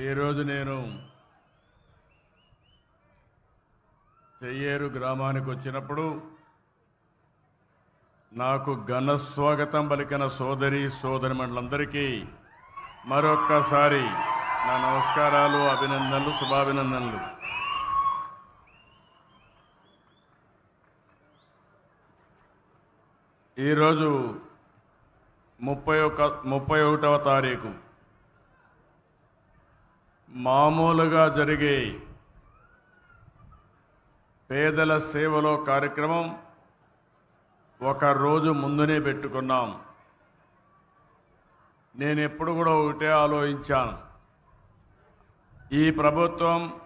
ఈరోజు నేను చెయ్యేరు గ్రామానికి వచ్చినప్పుడు నాకు ఘన స్వాగతం పలికిన సోదరి సోదరి మండలందరికీ మరొక్కసారి నా నమస్కారాలు అభినందనలు శుభాభినందనలు. ఈరోజు ముప్పై ఒక ముప్పై ఒకటవ తారీఖు. మామూలుగా జరిగే పేదల సేవలో కార్యక్రమం ఒక రోజు ముందునే పెట్టుకున్నాం. నేను ఎప్పుడు కూడా ఒకటే ఆలోచించాను. ఈ ప్రభుత్వం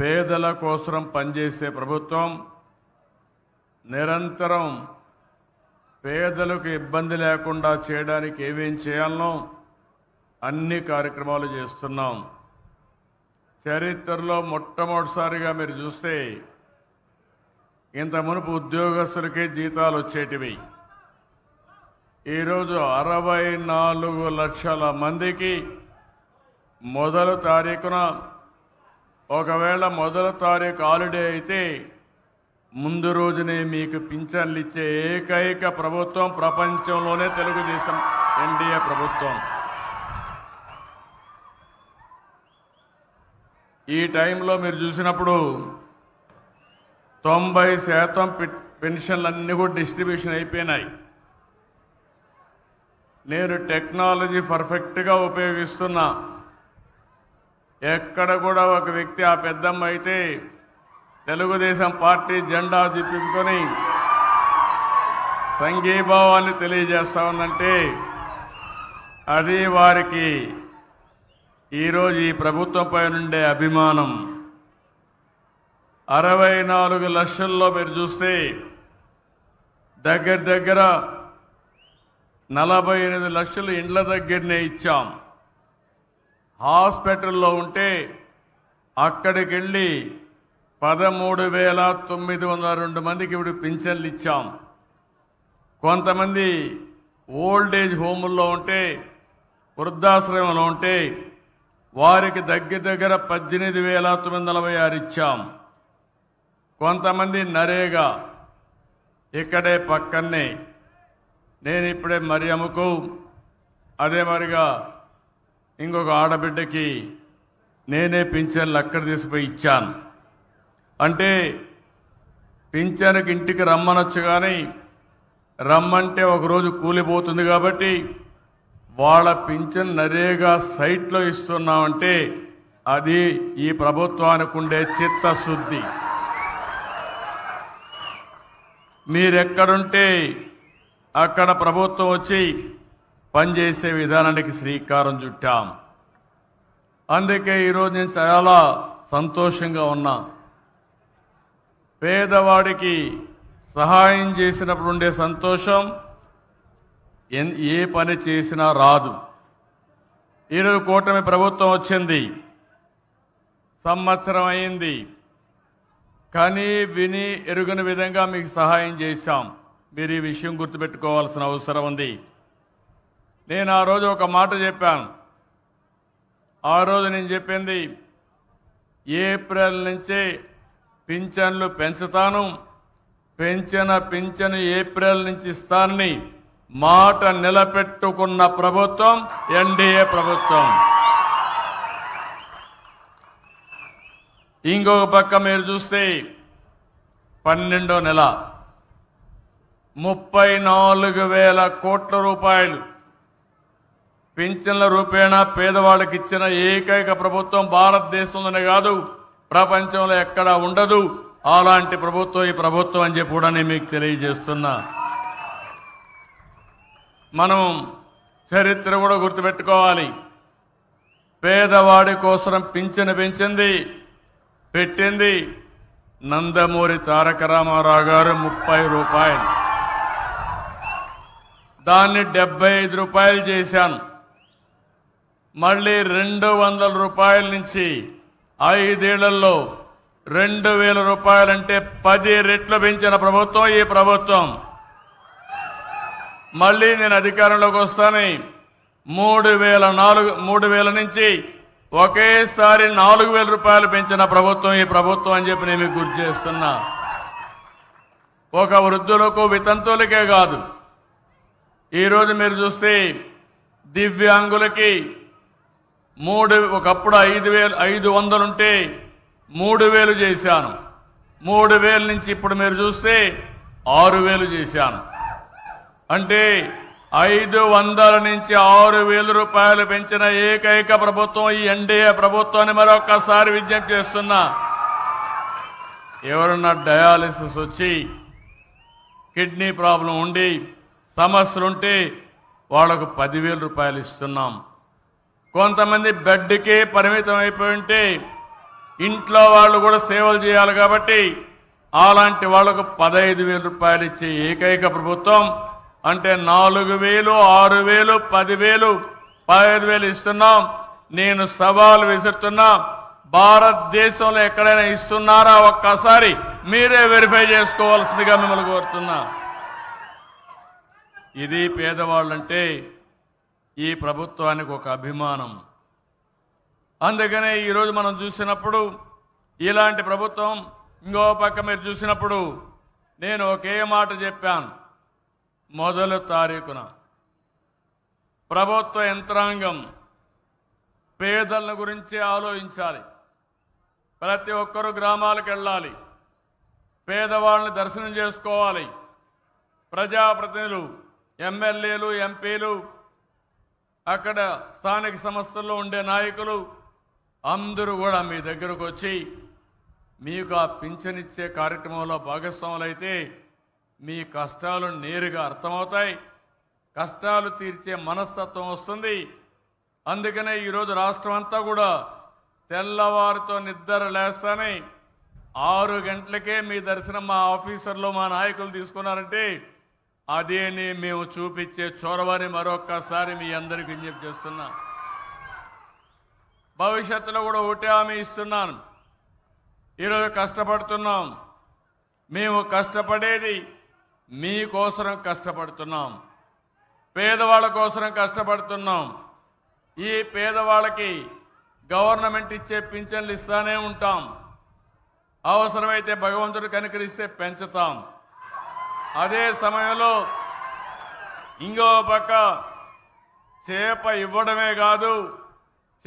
పేదల కోసం పనిచేసే ప్రభుత్వం నిరంతరం పేదలకు ఇబ్బంది లేకుండా చేయడానికి ఏమేం చేయాలనో అన్ని కార్యక్రమాలు చేస్తున్నాం. చరిత్రలో మొట్టమొదటిసారిగా మీరు చూస్తే ఇంత మునుపు ఉద్యోగస్తులకే జీతాలు వచ్చేటివి. ఈరోజు అరవై నాలుగు లక్షల మందికి మొదలు తారీఖున ఒకవేళ మొదలు తారీఖు హాలిడే అయితే ముందు రోజునే మీకు పింఛన్లు ఇచ్చే ఏకైక ప్రభుత్వం ప్రపంచంలోనే తెలుగుదేశం ఎన్డీఏ ప్రభుత్వం. ఈ టైంలో మీరు చూసినప్పుడు తొంభై శాతం పెన్షన్లన్నీ కూడా డిస్ట్రిబ్యూషన్ అయిపోయినాయి. నేను టెక్నాలజీ పర్ఫెక్ట్గా ఉపయోగిస్తున్నా. ఎక్కడ కూడా ఒక వ్యక్తి ఆ పెద్దమ్మ అయితే తెలుగుదేశం పార్టీ జెండా చూపించుకొని సంఘీభావాన్ని తెలియజేస్తా ఉందంటే అది వారికి ఈరోజు ఈ ప్రభుత్వంపై నుండే అభిమానం అరవై నాలుగు లక్షల్లో మీరు చూస్తే దగ్గర దగ్గర నలభై ఎనిమిది లక్షలు ఇండ్ల దగ్గరనే ఇచ్చాం. హాస్పిటల్లో ఉంటే అక్కడికి వెళ్ళి పదమూడు వేల తొమ్మిది వందల రెండు మందికి ఇప్పుడు పింఛన్లు ఇచ్చాం. కొంతమంది ఓల్డ్ ఏజ్ హోముల్లో ఉంటే వృద్ధాశ్రమంలో ఉంటే వారికి దగ్గర దగ్గర పద్దెనిమిది వేల తొమ్మిది నలభై ఆరు ఇచ్చాం. కొంతమంది నరేగా ఇక్కడే పక్కనే నేను ఇప్పుడే మరియమ్మకు అదే మరిగా ఇంకొక ఆడబిడ్డకి నేనే పింఛన్లు అక్కడ తీసిపోయి ఇచ్చాను. అంటే పింఛన్కి ఇంటికి రమ్మనొచ్చు కానీ రమ్మంటే ఒకరోజు కూలిపోతుంది కాబట్టి వాళ్ళ పింఛన్ నరేగా సైట్లో ఇస్తున్నామంటే అది ఈ ప్రభుత్వానికి ఉండే చిత్తశుద్ధి. మీరెక్కడుంటే అక్కడ ప్రభుత్వం వచ్చి పనిచేసే విధానానికి శ్రీకారం చుట్టాం. అందుకే ఈరోజు నేను చాలా సంతోషంగా ఉన్నా. పేదవాడికి సహాయం చేసినప్పుడు ఉండే సంతోషం ఏ పని చేసినా రాదు. ఈరోజు కూటమి ప్రభుత్వం వచ్చింది. సంవత్సరం అయింది. కానీ విని ఎరుగని విధంగా మీకు సహాయం చేశాం. మీరు ఈ విషయం గుర్తుపెట్టుకోవాల్సిన అవసరం ఉంది. నేను ఆ రోజు ఒక మాట చెప్పాను. ఆ రోజు నేను చెప్పింది ఏప్రిల్ నుంచే పింఛన్లు పెంచుతాను. పెంచిన పింఛను ఏప్రిల్ నుంచి ఇస్తానని మాట నిలబెట్టుకున్న ప్రభుత్వం ఎన్డీఏ ప్రభుత్వం. ఇంకొక పక్క మీరు చూస్తే పన్నెండో నెల. ముప్పై నాలుగు వేల కోట్ల రూపాయలు. పింఛన్ల రూపేణా పేదవాళ్ళకి ఇచ్చిన ఏకైక ప్రభుత్వం భారతదేశంలోనే కాదు ప్రపంచంలో ఎక్కడా ఉండదు. అలాంటి ప్రభుత్వం ఈ ప్రభుత్వం అని చెప్పి కూడా నేను మీకు తెలియజేస్తున్నా. మనం చరిత్ర కూడా గుర్తుపెట్టుకోవాలి. పేదవాడి కోసం పింఛను పెంచింది పెట్టింది నందమూరి తారక రామారావు గారు ముప్పై రూపాయలు. దాన్ని డెబ్బై ఐదు రూపాయలు చేశాను. మళ్ళీ రెండు వందల రూపాయల నుంచి ఐదేళ్ళలో రెండు వేల రూపాయలంటే పది రెట్లు పెంచిన ప్రభుత్వం ఈ ప్రభుత్వం మళ్ళీ నేను అధికారంలోకి వస్తాను. మూడు వేల నాలుగు మూడు వేల నుంచి ఒకేసారి నాలుగు వేల రూపాయలు పెంచిన ప్రభుత్వం ఈ ప్రభుత్వం అని చెప్పి నేను మీకు గుర్తు చేస్తున్నా. ఒక వృద్ధులకు వితంతువులకే కాదు. ఈరోజు మీరు చూస్తే దివ్యాంగులకి మూడు ఒకప్పుడు ఐదు వేలు ఐదు వందలుంటే మూడు వేలు చేశాను. మూడు వేల నుంచి ఇప్పుడు మీరు చూస్తే ఆరు వేలు చేశాను. అంటే ఐదు వందల నుంచి ఆరు వేల రూపాయలు పెంచిన ఏకైక ప్రభుత్వం ఈ ఎన్డీఏ ప్రభుత్వాన్ని మరొక్కసారి విజ్ఞప్తి చేస్తున్నా. ఎవరన్నా డయాలిసిస్ వచ్చి కిడ్నీ ప్రాబ్లం ఉండి సమస్యలుంటే వాళ్ళకు పదివేల రూపాయలు ఇస్తున్నాం. కొంతమంది బెడ్కే పరిమితం అయిపోయి ఉంటే ఇంట్లో వాళ్ళు కూడా సేవలు చేయాలి కాబట్టి అలాంటి వాళ్ళకు పదహైదు వేల రూపాయలు ఇచ్చే ఏకైక ప్రభుత్వం అంటే నాలుగు వేలు ఆరు వేలు పదివేలు పదహైదు వేలు ఇస్తున్నాం. నేను సవాలు విసురుతున్నా. భారతదేశంలో ఎక్కడైనా ఇస్తున్నారా ఒక్కసారి మీరే వెరిఫై చేసుకోవాల్సిందిగా మిమ్మల్ని కోరుతున్నా. ఇది పేదవాళ్ళంటే ఈ ప్రభుత్వానికి ఒక అభిమానం. అందుకనే ఈరోజు మనం చూసినప్పుడు ఇలాంటి ప్రభుత్వం ఇంకో పక్క మీరు చూసినప్పుడు నేను ఒకే మాట చెప్పాను. మొదలు తారీఖున. ప్రభుత్వ యంత్రాంగం పేదల గురించి ఆలోచించాలి. ప్రతి ఒక్కరూ గ్రామాలకు వెళ్ళాలి. పేదవాళ్ళని దర్శనం చేసుకోవాలి. ప్రజాప్రతినిధులు ఎమ్మెల్యేలు ఎంపీలు అక్కడ స్థానిక సంస్థల్లో ఉండే నాయకులు అందరూ కూడా మీ దగ్గరకు వచ్చి మీకు ఆ పింఛనిచ్చే కార్యక్రమంలో భాగస్వాములైతే మీ కష్టాలు నేరుగా అర్థమవుతాయి. కష్టాలు తీర్చే మనస్తత్వం వస్తుంది. అందుకనే ఈరోజు రాష్ట్రం అంతా కూడా తెల్లవారితో నిద్ర లేస్తానే ఆరు గంటలకే మీ దర్శనం మా ఆఫీసర్లు మా నాయకులు తీసుకున్నారంటే అదేని మేము చూపించే చొరవని మరొక్కసారి మీ అందరికి విజ్ఞప్తి చేస్తున్నా. భవిష్యత్తులో కూడా ఒకటే హామీ ఇస్తున్నాను. ఈరోజు కష్టపడుతున్నాం. మేము కష్టపడేది మీకోసరం కష్టపడుతున్నాం. పేదవాళ్ళ కోసరం కష్టపడుతున్నాం. ఈ పేదవాళ్ళకి గవర్నమెంట్ ఇచ్చే పింఛన్లు ఇస్తానే ఉంటాం. అవసరమైతే భగవంతుడు కనికరిస్తే పెంచుతాం. అదే సమయంలో ఇంకో పక్క చేప ఇవ్వడమే కాదు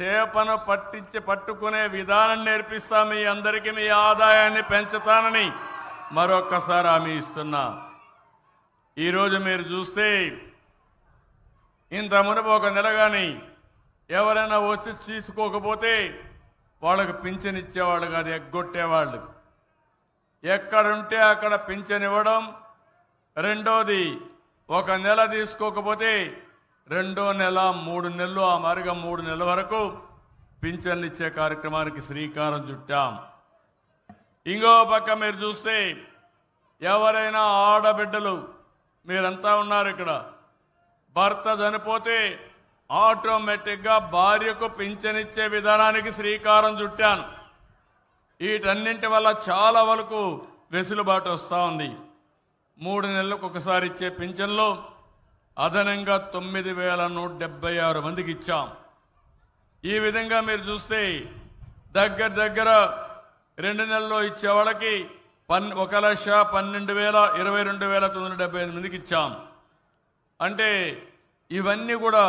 చేపను పట్టించి పట్టుకునే విధానం నేర్పిస్తా మీ అందరికీ మీ ఆదాయాన్ని పెంచుతానని మరొక్కసారి హామీ ఇస్తున్నా. ఈరోజు మీరు చూస్తే ఇంత మునుపు ఒక నెల కానీ ఎవరైనా వచ్చి తీసుకోకపోతే వాళ్ళకు పింఛన్ ఇచ్చేవాళ్ళు కాదు ఎగ్గొట్టేవాళ్ళు. ఎక్కడుంటే అక్కడ పింఛన్ ఇవ్వడం రెండోది ఒక నెల తీసుకోకపోతే రెండో నెల మూడు నెలలు ఆ మరిగా మూడు నెలల వరకు పింఛన్లు ఇచ్చే కార్యక్రమానికి శ్రీకారం చుట్టాం. ఇంకో పక్క మీరు చూస్తే ఎవరైనా ఆడబిడ్డలు మీరంతా ఉన్నారు ఇక్కడ. భర్త చనిపోతే ఆటోమేటిక్గా భార్యకు పింఛనిచ్చే విధానానికి శ్రీకారం చుట్టాను. వీటన్నింటి వల్ల చాలా వరకు వెసులుబాటు వస్తూ ఉంది. మూడు నెలలకు ఒకసారి ఇచ్చే పింఛన్లో అదనంగా తొమ్మిది వేల నూట డెబ్బై ఆరు మందికి ఇచ్చాం. ఈ విధంగా మీరు చూస్తే దగ్గర దగ్గర రెండు నెలల్లో ఇచ్చేవాళ్ళకి పన్ ఒక లక్ష పన్నెండు వేల ఇరవై రెండు వేల తొమ్మిది వందల డెబ్బై ఐదు మందికి ఇచ్చాం. అంటే ఇవన్నీ కూడా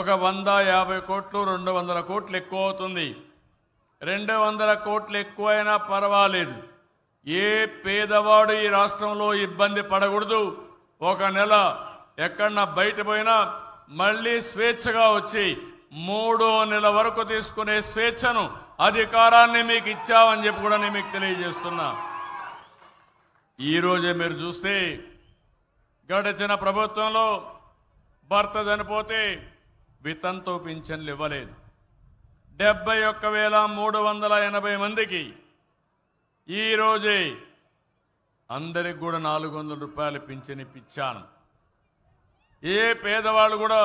ఒక వంద యాభై కోట్లు రెండు వందల కోట్లు ఎక్కువ అవుతుంది. రెండు వందల కోట్లు ఎక్కువైనా పర్వాలేదు. ఏ పేదవాడు ఈ రాష్ట్రంలో ఇబ్బంది పడకూడదు. ఒక నెల ఎక్కడన్నా బయట పోయినా మళ్ళీ స్వేచ్ఛగా వచ్చి మూడో నెల వరకు తీసుకునే స్వేచ్ఛను అధికారాన్ని మీకు ఇచ్చామని చెప్పి కూడా నేను మీకు తెలియజేస్తున్నా. ఈ రోజే మీరు చూస్తే గడిచిన ప్రభుత్వంలో భర్త చనిపోతే వితంతు పింఛన్లు ఇవ్వలేదు. డెబ్బై ఒక్క వేల మూడు వందల ఎనభై మందికి ఈరోజే అందరికి కూడా నాలుగు వందల రూపాయలు పింఛన్ ఇప్పించాను. ఏ పేదవాళ్ళు కూడా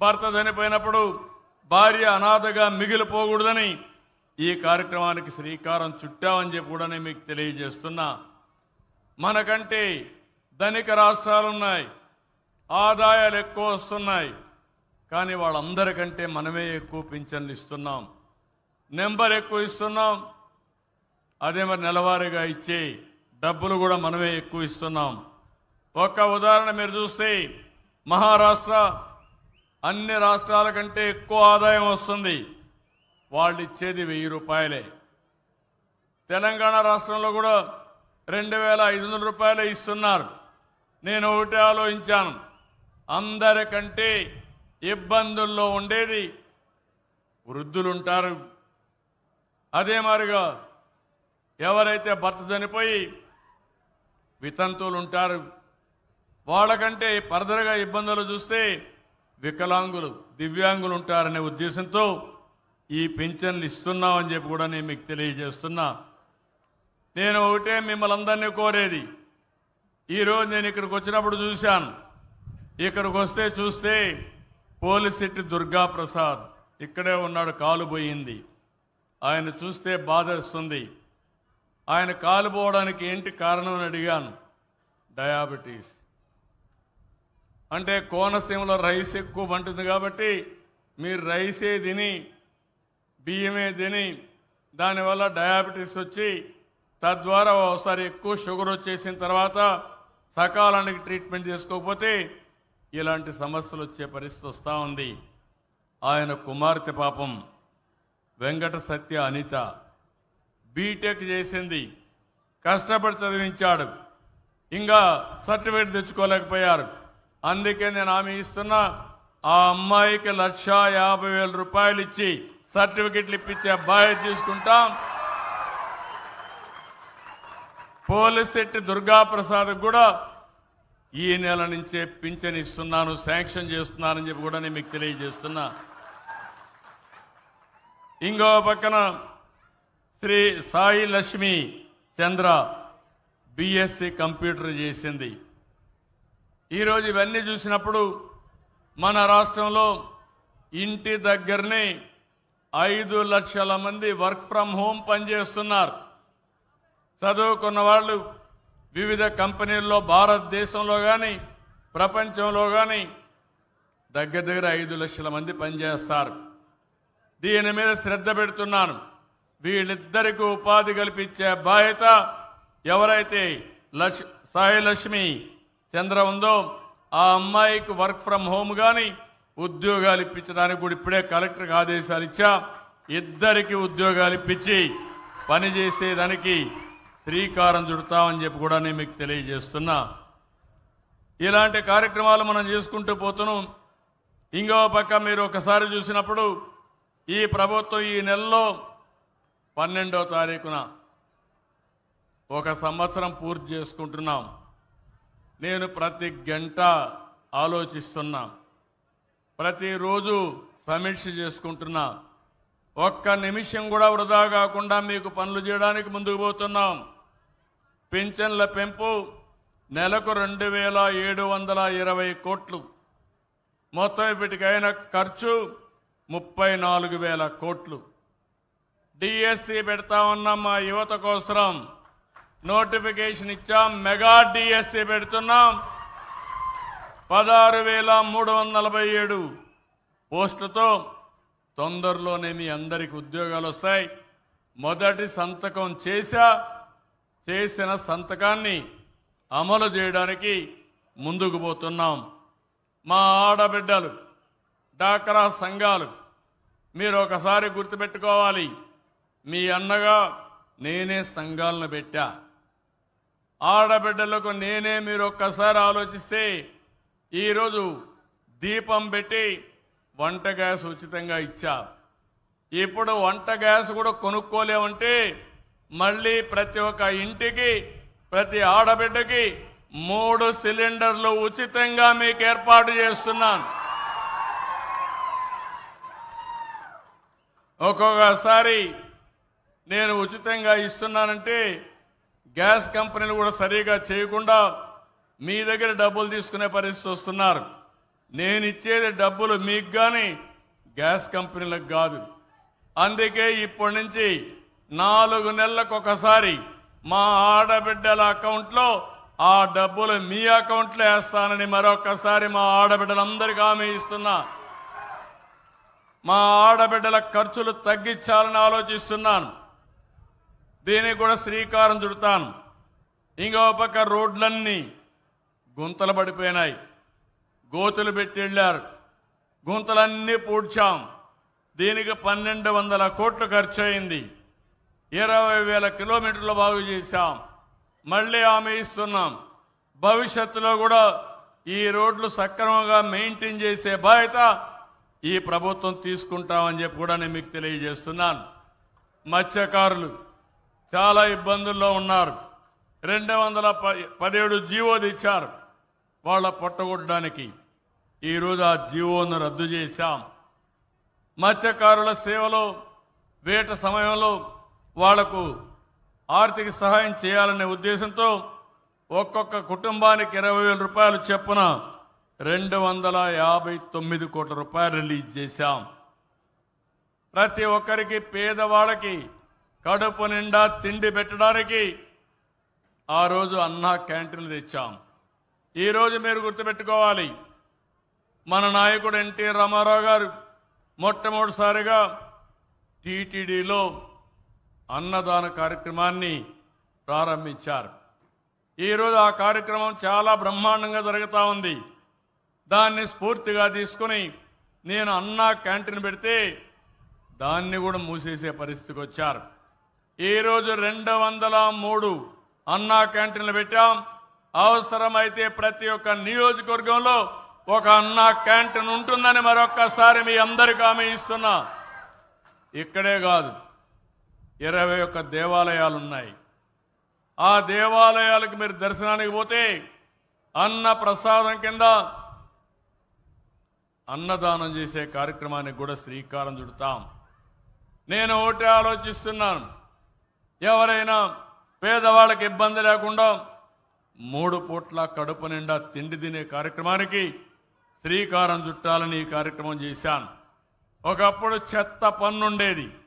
భర్త చనిపోయినప్పుడు భార్య అనాథగా మిగిలిపోకూడదని ఈ కార్యక్రమానికి శ్రీకారం చుట్టామని చెప్పి కూడా నేను మీకు తెలియజేస్తున్నా. మనకంటే ధనిక రాష్ట్రాలున్నాయి. ఆదాయాలు ఎక్కువ వస్తున్నాయి. కానీ వాళ్ళందరికంటే మనమే ఎక్కువ పింఛన్లు ఇస్తున్నాం. నెంబర్ ఎక్కువ ఇస్తున్నాం. అదే మరి నెలవారీగా ఇచ్చే డబ్బులు కూడా మనమే ఎక్కువ ఇస్తున్నాం. ఒక్క ఉదాహరణ మీరు చూస్తే మహారాష్ట్ర అన్ని రాష్ట్రాల కంటే ఎక్కువ ఆదాయం వస్తుంది. వాళ్ళు ఇచ్చేది వెయ్యి రూపాయలే. తెలంగాణ రాష్ట్రంలో కూడా రెండు వేల ఐదు వందల రూపాయలు ఇస్తున్నారు. నేను ఒకటి ఆలోచించాను. అందరికంటే ఇబ్బందుల్లో ఉండేది వృద్ధులుంటారు. అదే మాదిరిగా ఎవరైతే భర్త చనిపోయి వితంతువులు ఉంటారు వాళ్ళకంటే ఫర్దర్గా ఇబ్బందులు చూస్తే వికలాంగులు దివ్యాంగులు ఉంటారనే ఉద్దేశంతో ఈ పింఛన్లు ఇస్తున్నామని చెప్పి కూడా నేను మీకు తెలియజేస్తున్నా. నేను ఒకటే మిమ్మల్ని అందరినీ కోరేది. ఈరోజు నేను ఇక్కడికి వచ్చినప్పుడు చూశాను. ఇక్కడికి వస్తే చూస్తే పోలిశెట్టి దుర్గా ప్రసాద్ ఇక్కడే ఉన్నాడు కాలు పోయింది. ఆయన చూస్తే బాధేస్తుంది ఆయన కాలు పోవడానికి ఏంటి కారణం అని అడిగాను. డయాబెటీస్. అంటే కోనసీమలో రైస్ ఎక్కువ పంటుంది కాబట్టి మీరు రైసే తిని బియ్యమే తిని దానివల్ల డయాబెటీస్ వచ్చి తద్వారా ఒకసారి ఎక్కువ షుగర్ వచ్చేసిన తర్వాత సకాలానికి ట్రీట్మెంట్ చేసుకోకపోతే ఇలాంటి సమస్యలు వచ్చే పరిస్థితి వస్తూ ఉంది. ఆయన కుమార్తె పాపం వెంకట సత్య అనిత బీటెక్ చేసింది. కష్టపడి చదివించాడు. ఇంకా సర్టిఫికేట్ తెచ్చుకోలేకపోయారు. అందుకే నేను హామీ ఇస్తున్నా ఆ అమ్మాయికి లక్ష యాభై వేల రూపాయలు ఇచ్చి సర్టిఫికెట్లు ఇప్పించే బాధ్యత తీసుకుంటాం. పోలిశెట్టి దుర్గాప్రసాద్ కూడా ఈ నెల నుంచే పింఛన్ ఇస్తున్నాను శాంక్షన్ చేస్తున్నానని చెప్పి కూడా నేను మీకు తెలియజేస్తున్నా. ఇంకో పక్కన శ్రీ సాయి లక్ష్మి చంద్ర బిఎస్సి కంప్యూటర్ చేసింది. ఈరోజు ఇవన్నీ చూసినప్పుడు మన రాష్ట్రంలో ఇంటి దగ్గరనే ఐదు లక్షల మంది వర్క్ ఫ్రమ్ హోమ్ పనిచేస్తున్నారు. చదువుకున్న వాళ్ళు వివిధ కంపెనీల్లో భారతదేశంలో కానీ ప్రపంచంలో కానీ దగ్గర దగ్గర ఐదు లక్షల మంది పనిచేస్తారు. దీని మీద శ్రద్ధ పెడుతున్నాను. వీళ్ళిద్దరికీ ఉపాధి కల్పించే బాధ్యత ఎవరైతే లక్ష సాయి లక్ష్మి చంద్ర ఉందో ఆ అమ్మాయికి వర్క్ ఫ్రమ్ హోమ్ కానీ ఉద్యోగాలు ఇప్పించడానికి కూడా ఇప్పుడే కలెక్టర్కి ఆదేశాలు ఇచ్చా. ఇద్దరికి ఉద్యోగాలు ఇప్పించి పనిచేసేదానికి శ్రీకారం చుడతామని చెప్పి కూడా నేను మీకు తెలియజేస్తున్నా. ఇలాంటి కార్యక్రమాలు మనం చేసుకుంటూ పోతున్నాం. ఇంకో పక్క మీరు ఒకసారి చూసినప్పుడు ఈ ప్రభుత్వం ఈ నెలలో పన్నెండో తారీఖున ఒక సంవత్సరం పూర్తి చేసుకుంటున్నాం. నేను ప్రతి గంట ఆలోచిస్తున్నా. ప్రతిరోజు సమీక్ష చేసుకుంటున్నా. ఒక్క నిమిషం కూడా వృధా కాకుండా మీకు పనులు చేయడానికి ముందుకు పోతున్నాం. పింఛన్ల పెంపు నెలకు రెండు వేల ఏడు వందల ఇరవై కోట్లు. మొత్తం ఇప్పటికైన ఖర్చు ముప్పై నాలుగు వేల కోట్లు. డిఎస్సి పెడతా ఉన్నాం మా యువత కోసం నోటిఫికేషన్ ఇచ్చాం మెగా డిఎస్సి పెడుతున్నాం. పదహారు వేల మూడు వందల నలభై ఏడు పోస్టులతో తొందరలోనే మీ అందరికి ఉద్యోగాలు వస్తాయి. మొదటి సంతకం చేశా చేసిన సంతకాన్ని అమలు చేయడానికి ముందుకు పోతున్నాం. మా ఆడబిడ్డలు డాక్రా సంఘాలు మీరు ఒకసారి గుర్తుపెట్టుకోవాలి. మీ అన్నగా నేనే సంఘాలను పెట్టా. ఆడబిడ్డలకు నేనే మీరు ఒక్కసారి ఆలోచిస్తే ఈరోజు దీపం పెట్టి వంట గ్యాస్ ఉచితంగా ఇచ్చా. ఇప్పుడు వంట గ్యాస్ కూడా కొనుక్కోలేమంటే మళ్ళీ ప్రతి ఒక్క ఇంటికి ప్రతి ఆడబిడ్డకి మూడు సిలిండర్లు ఉచితంగా మీకు ఏర్పాటు చేస్తున్నాను. ఒక్కొక్కసారి నేను ఉచితంగా ఇస్తున్నానంటే గ్యాస్ కంపెనీలు కూడా సరిగా చేయకుండా మీ దగ్గర డబ్బులు తీసుకునే పరిస్థితి వస్తున్నారు. నేను ఇచ్చేది డబ్బులు మీకు కానీ గ్యాస్ కంపెనీలకు కాదు. అందుకే ఇప్పటి నుంచి నాలుగు నెలలకు ఒకసారి మా ఆడబిడ్డల అకౌంట్లో ఆ డబ్బులు మీ అకౌంట్లో వేస్తానని మరొకసారి మా ఆడబిడ్డలందరికీ హామీ ఇస్తున్నా. మా ఆడబిడ్డల ఖర్చులు తగ్గించాలని ఆలోచిస్తున్నాను. దీనికి కూడా శ్రీకారం చుడతాను. ఇంకో పక్క రోడ్లన్నీ గుంతలు పడిపోయినాయి. గోతులు పెట్టి వెళ్ళారు. గుంతలన్నీ పూడ్చాం. దీనికి పన్నెండు వందల కోట్లు ఖర్చు అయింది ఇరవై వేల కిలోమీటర్లు బాగు చేశాం. మళ్ళీ ఆమె ఇస్తున్నాం. భవిష్యత్తులో కూడా ఈ రోడ్లు సక్రమంగా మెయింటైన్ చేసే బాధ్యత ఈ ప్రభుత్వం తీసుకుంటామని చెప్పి కూడా నేను మీకు తెలియజేస్తున్నాను. మత్స్యకారులు చాలా ఇబ్బందుల్లో ఉన్నారు. రెండు వందల ప- పదిహేడు జీవో తెచ్చారు వాళ్ళ పొట్టగొట్టడానికి. ఈరోజు ఆ జీవోను రద్దు చేశాం. మత్స్యకారుల సేవలో వేట సమయంలో వాళ్ళకు ఆర్థిక సహాయం చేయాలనే ఉద్దేశంతో ఒక్కొక్క కుటుంబానికి ఇరవై వేల రూపాయలు చెప్పున రెండు వందల యాభై తొమ్మిది కోట్ల రూపాయలు రిలీజ్ చేశాం. ప్రతి ఒక్కరికి పేదవాళ్ళకి కడుపు నిండా తిండి పెట్టడానికి ఆ రోజు అన్నా క్యాంటీన్లు తెచ్చాం. ఈ రోజు మీరు గుర్తుపెట్టుకోవాలి మన నాయకుడు ఎన్టీ రామారావు గారు మొట్టమొదటిసారిగా టీటీడీలో అన్నదాన కార్యక్రమాన్ని ప్రారంభించారు. ఈరోజు ఆ కార్యక్రమం చాలా బ్రహ్మాండంగా జరుగుతూ ఉంది. దాన్ని స్ఫూర్తిగా తీసుకుని నేను అన్నా క్యాంటీన్ పెడితే దాన్ని కూడా మూసేసే పరిస్థితికి వచ్చారు. ఈరోజు రెండు వందల మూడు అన్నా క్యాంటీన్లు పెట్టాం. అవసరమైతే ప్రతి ఒక్క నియోజకవర్గంలో ఒక అన్నా క్యాంటీన్ ఉంటుందని మరొక్కసారి మీ అందరికీ హామీ ఇస్తున్నా. ఇక్కడే కాదు. ఇరవై ఒక్క దేవాలయాలు ఉన్నాయి ఆ దేవాలయాలకు మీరు దర్శనానికి పోతే అన్న ప్రసాదం కింద అన్నదానం చేసే కార్యక్రమానికి కూడా శ్రీకారం చుడతాం. నేను ఒకటి ఆలోచిస్తున్నాను. ఎవరైనా పేదవాళ్ళకి ఇబ్బంది లేకుండా మూడు పూట్ల కడుపు నిండా తిండి తినే కార్యక్రమానికి శ్రీకారం చుట్టాలని ఈ కార్యక్రమం చేశాను. ఒకప్పుడు చెత్త పన్ను ఉండేది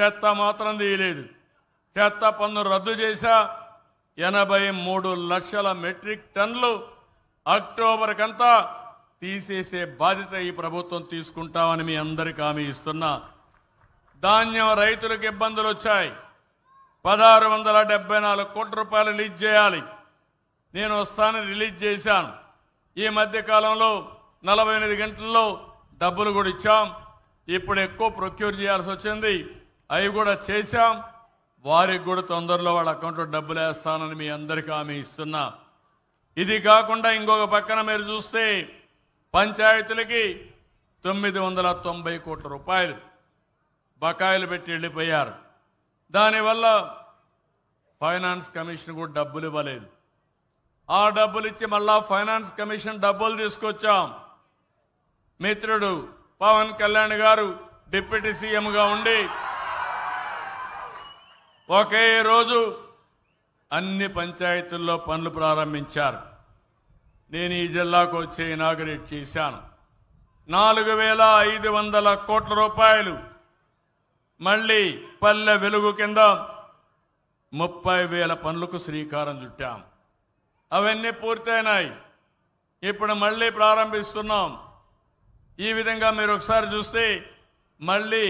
చెత్త మాత్రం తీయలేదు. చెత్త పన్ను రద్దు చేశా. ఎనభై మూడు లక్షల మెట్రిక్ టన్లు అక్టోబర్ కంతా తీసేసే బాధ్యత ఈ ప్రభుత్వం తీసుకుంటామని మీ అందరికీ హామీ ఇస్తున్నా. ధాన్యం రైతులకు ఇబ్బందులు వచ్చాయి. పదహారు వందల డెబ్బై నాలుగు కోట్ల రూపాయలు రిలీజ్ చేయాలి. నేను వస్తానని రిలీజ్ చేశాను. ఈ మధ్య కాలంలో నలభై ఎనిమిది గంటల్లో డబ్బులు కూడా ఇచ్చాం. ఇప్పుడు ఎక్కువ ప్రొక్యూర్ చేయాల్సి వచ్చింది. అవి కూడా చేశాం. వారికి కూడా తొందరలో వాళ్ళ అకౌంట్లో డబ్బులు వేస్తానని మీ అందరికీ హామీ ఇస్తున్నా. ఇది కాకుండా ఇంకొక పక్కన మీరు చూస్తే పంచాయతీలకి తొమ్మిది వందల తొంభై కోట్ల రూపాయలు బకాయిలు పెట్టి వెళ్ళిపోయారు. దానివల్ల ఫైనాన్స్ కమిషన్ కూడా డబ్బులు ఇవ్వలేదు. ఆ డబ్బులు ఇచ్చి మళ్ళా ఫైనాన్స్ కమిషన్ డబ్బులు తీసుకొచ్చాం. మిత్రుడు పవన్ కళ్యాణ్ గారు డిప్యూటీ సీఎంగా ఉండి ఒకే రోజు అన్ని పంచాయతీల్లో పనులు ప్రారంభించారు. నేను ఈ జిల్లాకు వచ్చి ఇనాగరేట్ చేశాను. నాలుగు వేల ఐదు వందల కోట్ల రూపాయలు. మళ్ళీ పల్లె వెలుగు కింద ముప్పై వేల పనులకు శ్రీకారం చుట్టాం. అవన్నీ పూర్తయినాయి. ఇప్పుడు మళ్ళీ ప్రారంభిస్తున్నాం. ఈ విధంగా మీరు ఒకసారి చూస్తే మళ్ళీ